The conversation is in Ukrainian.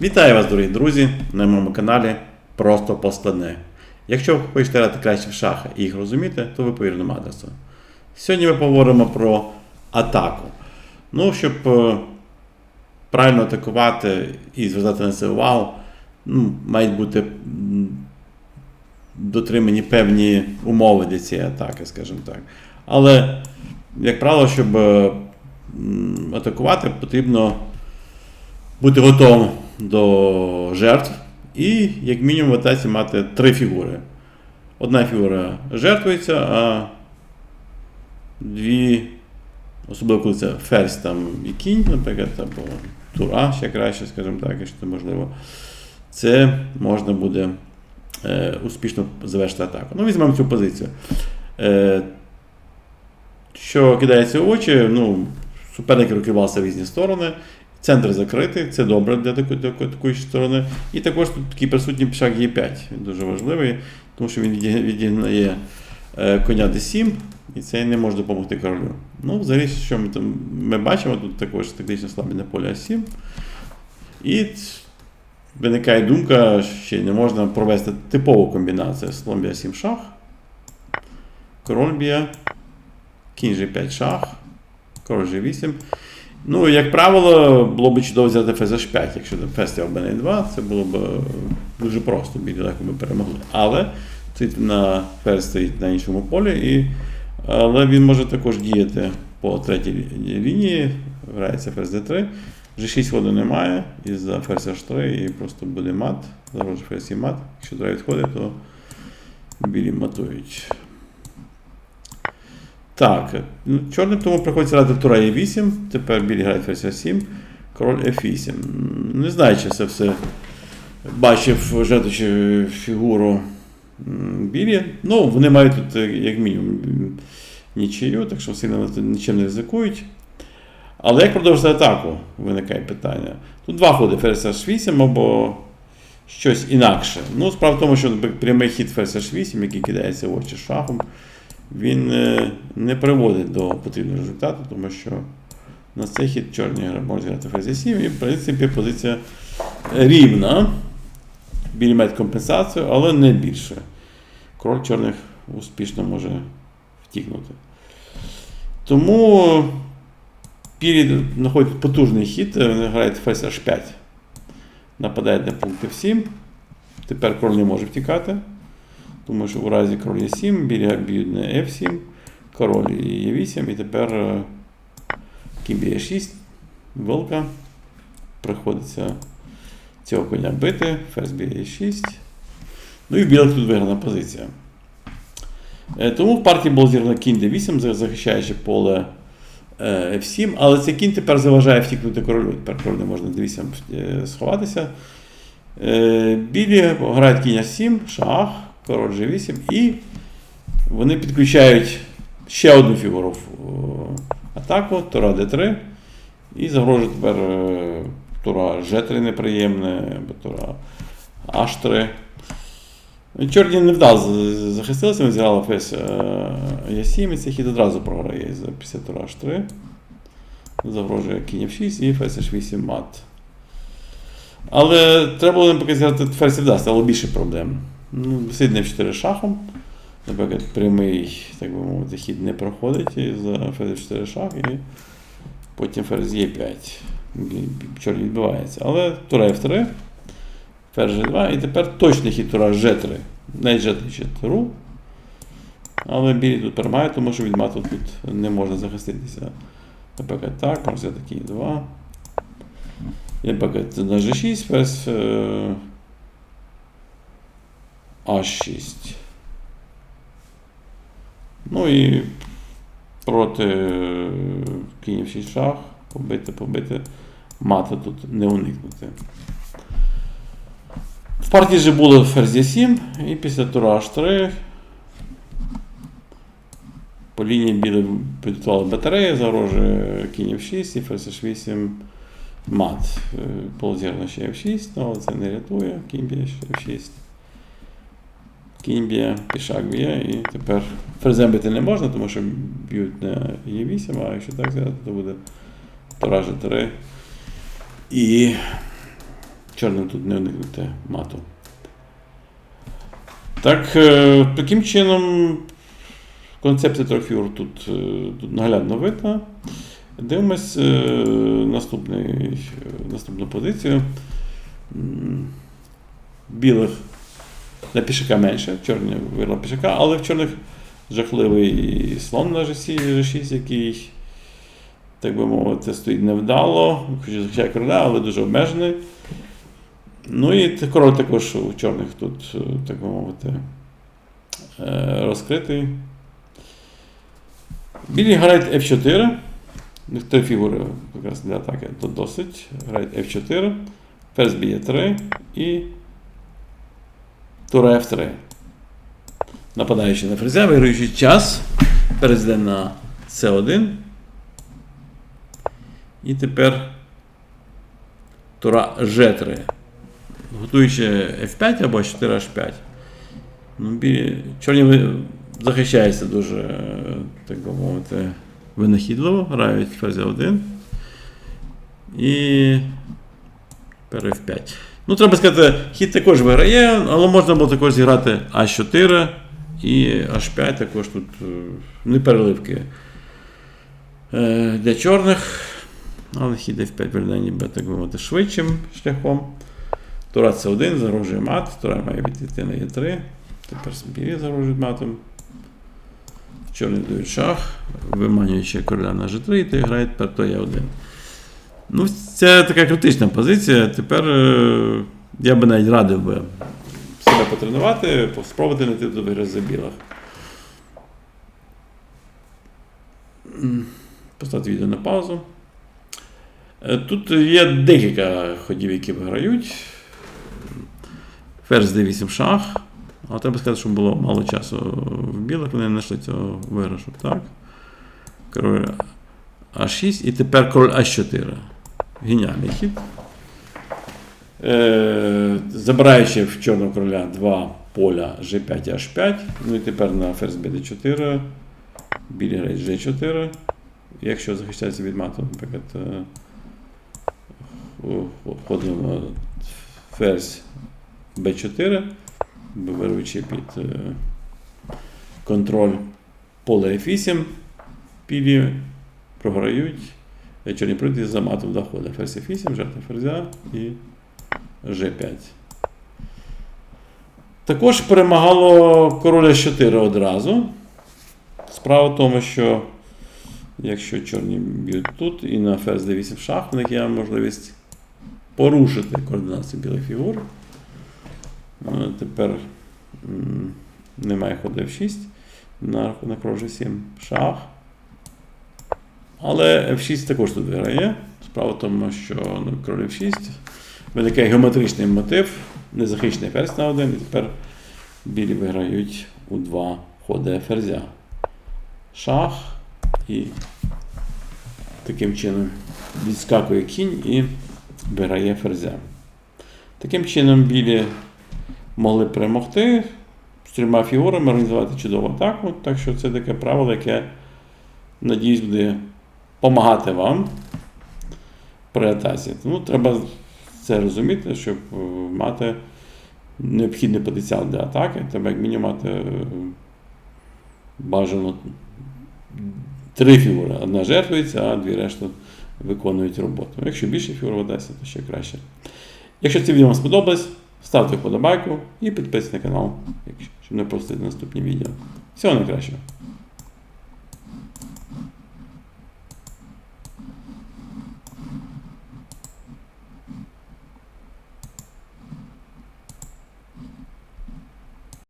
Вітаю вас, дорогі друзі, на моєму каналі Просто Поскладне. Якщо ви хочете грати краще в шахи і їх розуміти, то ви по вірному адресу. Сьогодні ми поговоримо про атаку. Ну, щоб е, правильно атакувати і звертати на це увагу, ну, мають бути дотримані певні умови для цієї атаки, скажімо так. Але, як правило, щоб е, атакувати, потрібно бути готовим до жертв і, як мінімум, в атаці мати три фігури. Одна фігура жертвується, а дві, особливо коли це ферзь там і кінь, наприклад, або тура, ще краще, скажімо так, якщо це можливо, це можна буде е, успішно завершити атаку. Ну, візьмемо цю позицію. Е, що кидається в очі, ну, суперники рокувалися в різні сторони. Центр закритий, це добре для такої, для такої сторони. І також тут такий присутній пішак Е5. Він дуже важливий, тому що він віді- відігнає е, коня D7, і це не може допомогти королю. Ну, взагалі, що ми там ми бачимо, тут також тактично слабі на полі А7. І виникає думка, що не можна провести типову комбінацію слон Б7 шах, король б'є, кінь G5 шах, король G8. Ну, як правило, було б чудово взяти ферзь H5, якщо стояв б 2 це було б е, дуже просто, білі легко би перемогли. Але стоїть на ферзь стоїть на іншому полі, і, але він може також діяти по третій лінії, грається ферзь D3. G6 ходу немає, і за ферзь H3 і просто буде мат, зараз ферзь мат. Якщо треба відходить, то білі матують. Так, чорним тому приходиться грати тура Е8, тепер білі грають ферзь А7, король F8. Не знаю, чи це все бачив жертвуючи фігуру білі. Ну, вони мають тут, е, як мінімум, нічию, так що сильно нічим не ризикують. Але як продовжити атаку, виникає питання. Тут два ходи ферзь H8 або щось інакше. Ну, справа в тому, що прямий хід ферзь H8, який кидається в очі шахом, він е, не приводить до потрібного результату, тому що на цей хід чорні можуть грати ферзь 7 і в принципі позиція рівна. Білі мають компенсацію, але не більше. Король чорних успішно може втікнути. Тому білі знаходять потужний хід, вони грають ферзь H5. Нападають на пункт F7. Тепер король не може втікати. Тому що у разі король Е7, білі б'ють на F7, король Е8, і тепер е, кінь б'є 6, вилка. Приходиться цього коня бити, ферзь б'є Е6. Ну і в білих тут виграна позиція. Е, Тому в партії було зірвано кінь D8, захищаючи поле е, F7, але цей кінь тепер заважає втікнути королю. Тепер король не можна D8 е, сховатися. Е, Білі грають кінь А7, шах, король G8, і вони підключають ще одну фігуру в е, атаку, Тура D3. І загрожує тепер е, Тура G3 неприємне, Тура H3. Чорні не вдало захистилися, вони зіграли фейс Е7, і цей хід одразу програє після Тура H3. Загрожує кінь F6 і фейс H8 мат. Але треба було їм показати ферзь вдасться, але більше проблем. Ну, в 4 шахом. Наприклад, прямий, так би мовити, хід не проходить за ферзь 4 шах, і потім ферзь Е5. Чорт відбивається. Але тура F3, ферзь G2, і тепер точний хід тура G3. Не G3 чи туру. Але білі тут перемагають, тому що від мату тут не можна захиститися. Наприклад, так, взяти кінь 2. Наприклад, на G6 ферзь е, А6. Ну і проти е, кінь 6 шах, побити, побити. Мати тут не уникнути. В партії вже було ферзь Е7, і після тура H3 по лінії білі підготували батареї, загрожує кінь F6 і ферзь H8 мат. Е, ще F6, але це не рятує. Кінь F6. Кінь б'є, пішак б'є, і тепер ферзем не можна, тому що б'ють на Е8, а якщо так зіграти, то буде Тура G3. І чорним тут не уникнути мату. Так, е, таким чином, концепція трофюр тут, е, тут наглядно видна. Дивимось е, наступний, е, наступну позицію. Білих на пішака менше, чорні вирла пішака, але в чорних жахливий слон на G6, G6 який, так би мовити, стоїть невдало, хоче захищає короля, але дуже обмежений. Ну і король також у чорних тут, е, так би мовити, е, розкритий. Білі грають F4. Три фігури якраз для атаки досить. Грають F4, ферзь б'є 3 і тура F3. Нападаючи на ферзя, виграючи час, ферзь йде на C1. І тепер тура G3. Готуючи F5 або 4 H5. Ну, чорні захищаються дуже, е, так би мовити, винахідливо, грають ферзя 1. І тепер F5. Ну, треба сказати, хід також виграє, але можна було також зіграти А4 і H5 також тут е, не переливки е, для чорних. Але хід F5 виглядає ніби так мовити швидшим шляхом. Тура С1 загрожує мат, Тура має відійти на Е3. Тепер білі загрожують матом. Чорний дають шах, виманюючи короля на G3, і ти грає тепер то Е1. Ну, це така критична позиція. Тепер е, я би навіть радив би себе потренувати, спробувати знайти до вигри за білих. Поставити відео на паузу. Е, Тут є декілька ходів, які виграють. Ферзь d8 шах. Але треба сказати, що було мало часу в білих, вони не знайшли цього виграшу. Так. Король А6 і тепер король А4. Геніальний хід. Е, забираючи в чорного короля два поля G5 і H5. Ну і тепер на ферзь BD4. Білі грають G4. Якщо захищається від мату, наприклад, е, входимо ферзь b4, вибираючи під е, контроль поле F8, білі програють, е, чорні прийти за матом доходить. Ферзь F8, жертва ферзя і G5. Також перемагало короля 4 одразу. Справа в тому, що якщо чорні б'ють тут і на ферзь d8 шах, в них є можливість порушити координацію білих фігур. Е, Тепер немає ходу F6 на рахунок король 7 шах. Але F6 також тут виграє. Справа в тому, що ну, король F6 виникає геометричний мотив, незахищений ферзь на один, і тепер білі виграють у два ходи ферзя. Шах і таким чином відскакує кінь і виграє ферзя. Таким чином білі могли перемогти з трьома фігурами, організувати чудову атаку. Так що це таке правило, яке, надіюсь, буде допомагати вам при атаці. Тому треба це розуміти, щоб е, мати необхідний потенціал для атаки. Треба як мінімум мати е, бажано три фігури. Одна жертвується, а дві решта виконують роботу. Якщо більше фігур в Одесі, то ще краще. Якщо це відео вам сподобалось, ставте вподобайку і підписуйтесь на канал, щоб не пропустити наступні відео. Всього найкращого!